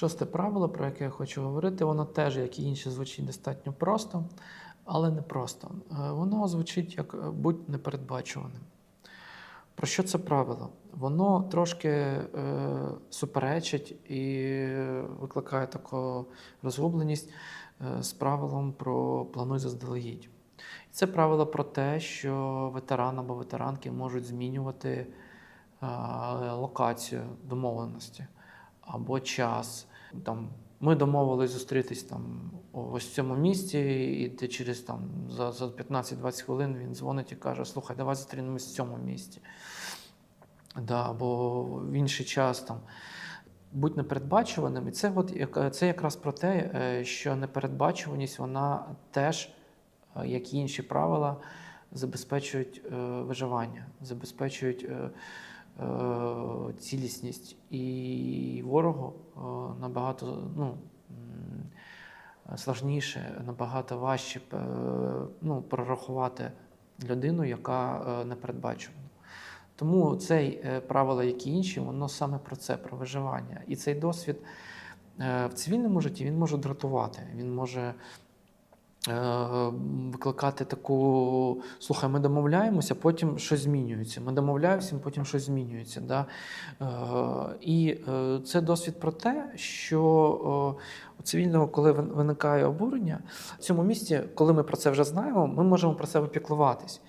Шосте правило, про яке я хочу говорити, воно теж, як і інші, звучить достатньо просто, але не просто. Е, Воно звучить як е, будь непередбачуваним. Про що це правило? Воно трошки е, суперечить і викликає таку розгубленість е, з правилом про плануй заздалегідь. Це правило про те, що ветеран або ветеранки можуть змінювати е, локацію домовленості або час. Там, ми домовились зустрітись там ось в цьому місці, і де через там, за, за 15-20 хвилин він дзвонить і каже: Слухай, давай зустрінемось в цьому місці. Да, або в інший час там. Будь непередбачуваним. І це, от, це якраз про те, е, що непередбачуваність вона теж, е, як і інші правила, забезпечують е, виживання, забезпечують цілісність. І ворогу е, набагато ну, сложніше, набагато важче е, ну, прорахувати людину, яка е, непередбачувана. Тому цей е, правило, як і інші, воно саме про це, про виживання. І цей досвід е, в цивільному житті він може дратувати, він може е, викликати таку: слухай, ми домовляємося, потім щось змінюється. Ми домовляємося, потім щось змінюється. Да? Е, І е, це досвід про те, що е, у цивільного, коли виникає обурення, в цьому місці, коли ми про це вже знаємо, ми можемо про це випіклуватись.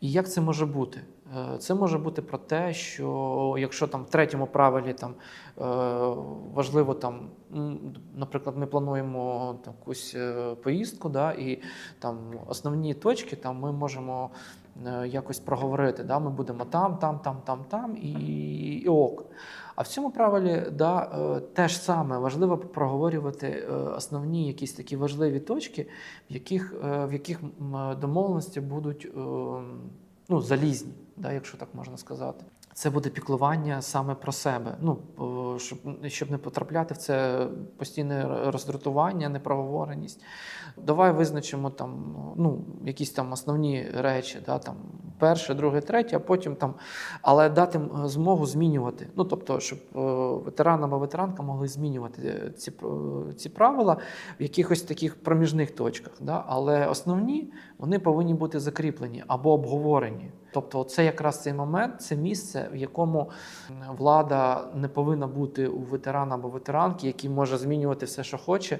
І як це може бути? Е, Це може бути про те, що якщо там в третьому правилі там е, важливо там, наприклад, ми плануємо якусь е, поїздку, да, і там основні точки там ми можемо якось проговорити. Да, ми будемо там, там, там, там, там і, і ок. А в цьому правилі да, е, теж саме важливо проговорювати основні якісь такі важливі точки, в яких, в яких домовленості будуть е, ну, залізні, да, якщо так можна сказати. Це буде піклування саме про себе. Ну, щоб, щоб не потрапляти в це постійне роздратування, непроговореність. Давай визначимо там ну, якісь там основні речі, да, там, перше, друге, третє, а потім там, але дати змогу змінювати. Ну, тобто, щоб е, ветеран або ветеранка могли змінювати ці, пр- ці правила в якихось таких проміжних точках. Да? Але основні вони повинні бути закріплені або обговорені. Тобто, це якраз цей момент, це місце, в якому влада не повинна бути у ветерана або ветеранки, який може змінювати все, що хоче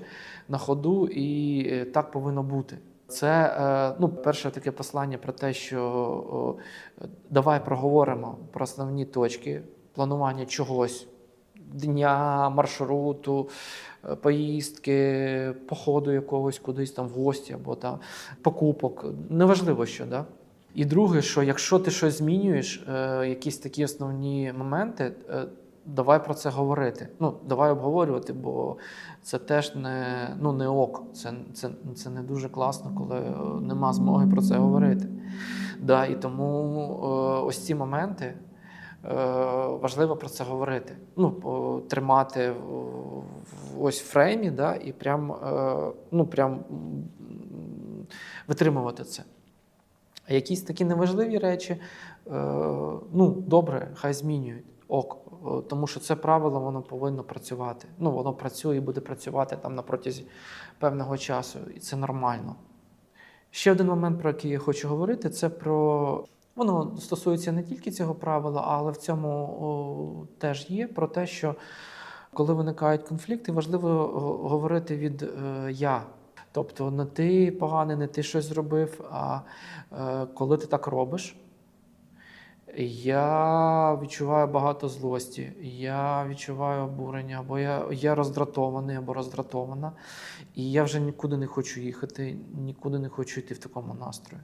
на ходу, і е, так повинно бути. Це е, ну, перше таке послання про те, що давай проговоримо про основні точки планування чогось, дня, маршруту, е, поїздки, походу якогось кудись там в гості або там покупок. Неважливо що, да? І друге, що якщо ти щось змінюєш, е, якісь такі основні моменти, давай про це говорити. Ну, давай обговорювати, бо це теж не, ну, не ок. Це, це, це не дуже класно, коли е, нема змоги про це говорити. Да, і тому е, ось ці моменти е, важливо про це говорити. Ну, тримати ось в фреймі, да, і прям, ну, прям витримувати це. А якісь такі неважливі речі, ну, добре, хай змінюють. Ок. Е, Тому що це правило воно повинно працювати. Ну, воно працює і буде працювати там на протязі певного часу, і це нормально. Ще один момент, про який я хочу говорити, це про. Воно стосується не тільки цього правила, але в цьому о, теж є про те, що коли виникають конфлікти, важливо говорити від е, я. Тобто не ти поганий, не ти щось зробив, а е, коли ти так робиш, я відчуваю багато злості, я відчуваю обурення, або я, я роздратований або роздратована, і я вже нікуди не хочу їхати, нікуди не хочу йти в такому настрої.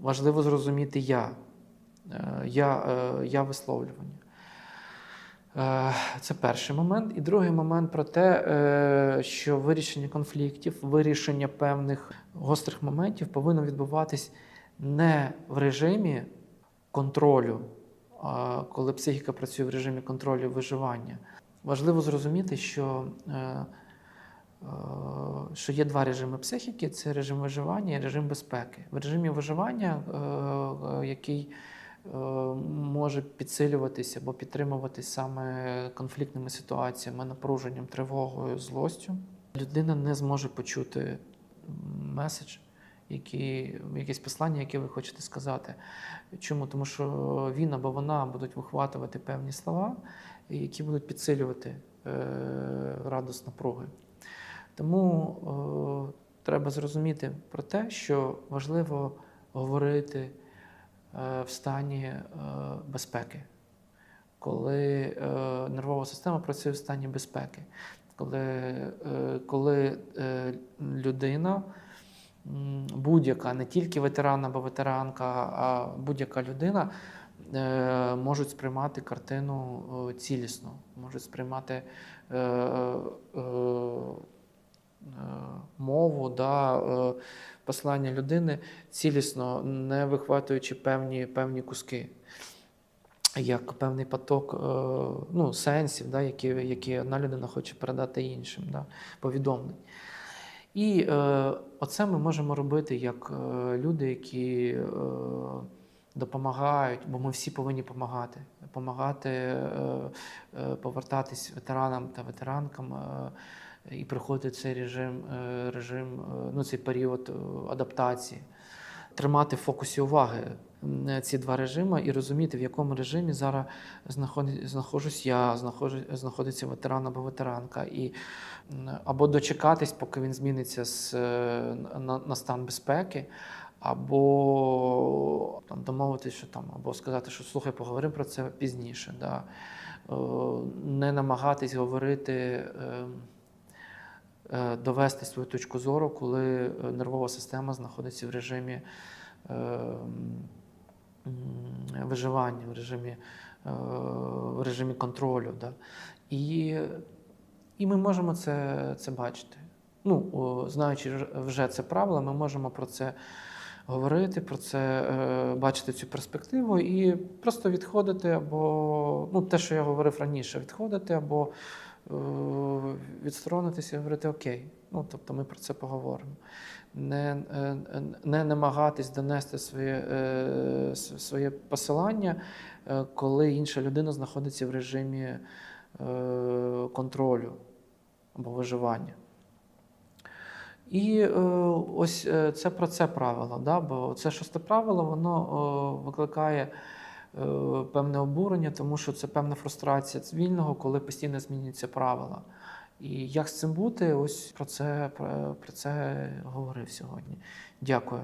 Важливо зрозуміти я, Е, я, е, я висловлювання. Е, Це перший момент. І другий момент про те, що вирішення конфліктів, вирішення певних гострих моментів повинно відбуватись не в режимі контролю, коли психіка працює в режимі контролю виживання. Важливо зрозуміти, що, е, е, що є два режими психіки: це режим виживання і режим безпеки. В режимі виживання, е, який може підсилюватися або підтримуватись саме конфліктними ситуаціями, напруженням, тривогою, злостю. Людина не зможе почути меседж, який, якесь послання, яке ви хочете сказати. Чому? Тому що він або вона будуть вихватувати певні слова, які будуть підсилювати е, радість напруги. Тому е, треба зрозуміти про те, що важливо говорити е, в стані е, безпеки, коли е, нервова система працює в стані безпеки, коли, е, коли е, людина, будь-яка, не тільки ветеран або ветеранка, а будь-яка людина е, можуть сприймати картину е, цілісно, можуть сприймати е, мову, да, послання людини цілісно, не вихватуючи певні, певні куски. Як певний поток ну, сенсів, да, які, які одна людина хоче передати іншим, да, повідомлень. І е, оце ми можемо робити як е, люди, які е, допомагають, бо ми всі повинні допомагати. Допомагати е, е, повертатись ветеранам та ветеранкам е, і приходити цей режим, е, режим е, ну, цей період е, адаптації. Тримати в фокусі уваги ці два режими і розуміти, в якому режимі зараз знаходжусь я, знаходиться ветеран або ветеранка, і або дочекатись, поки він зміниться з, е, на, на стан безпеки, або там, домовитись, що там, або сказати, що слухай, поговоримо про це пізніше. Да. Е, Не намагатись говорити. е, е, довести свою точку зору, коли е, нервова система знаходиться в режимі е, м, виживання, в режимі, е, в режимі контролю. Да? І, і ми можемо це, це бачити. Ну, знаючи вже це правило, ми можемо про це говорити, про це е, бачити цю перспективу і просто відходити, або ну, те, що я говорив раніше, відходити, або відсторонитися і говорити окей. Ну, тобто ми про це поговоримо. Не, е, не намагатись донести своє, е, своє посилання, е, коли інша людина знаходиться в режимі е, контролю або виживання. І е, ось е, це про це правило. Да? Бо це шосте правило, воно е, викликає е, певне обурення, тому що це певна фрустрація цивільного, коли постійно змінюються правила. І як з цим бути, ось про це, про це говорив сьогодні. Дякую.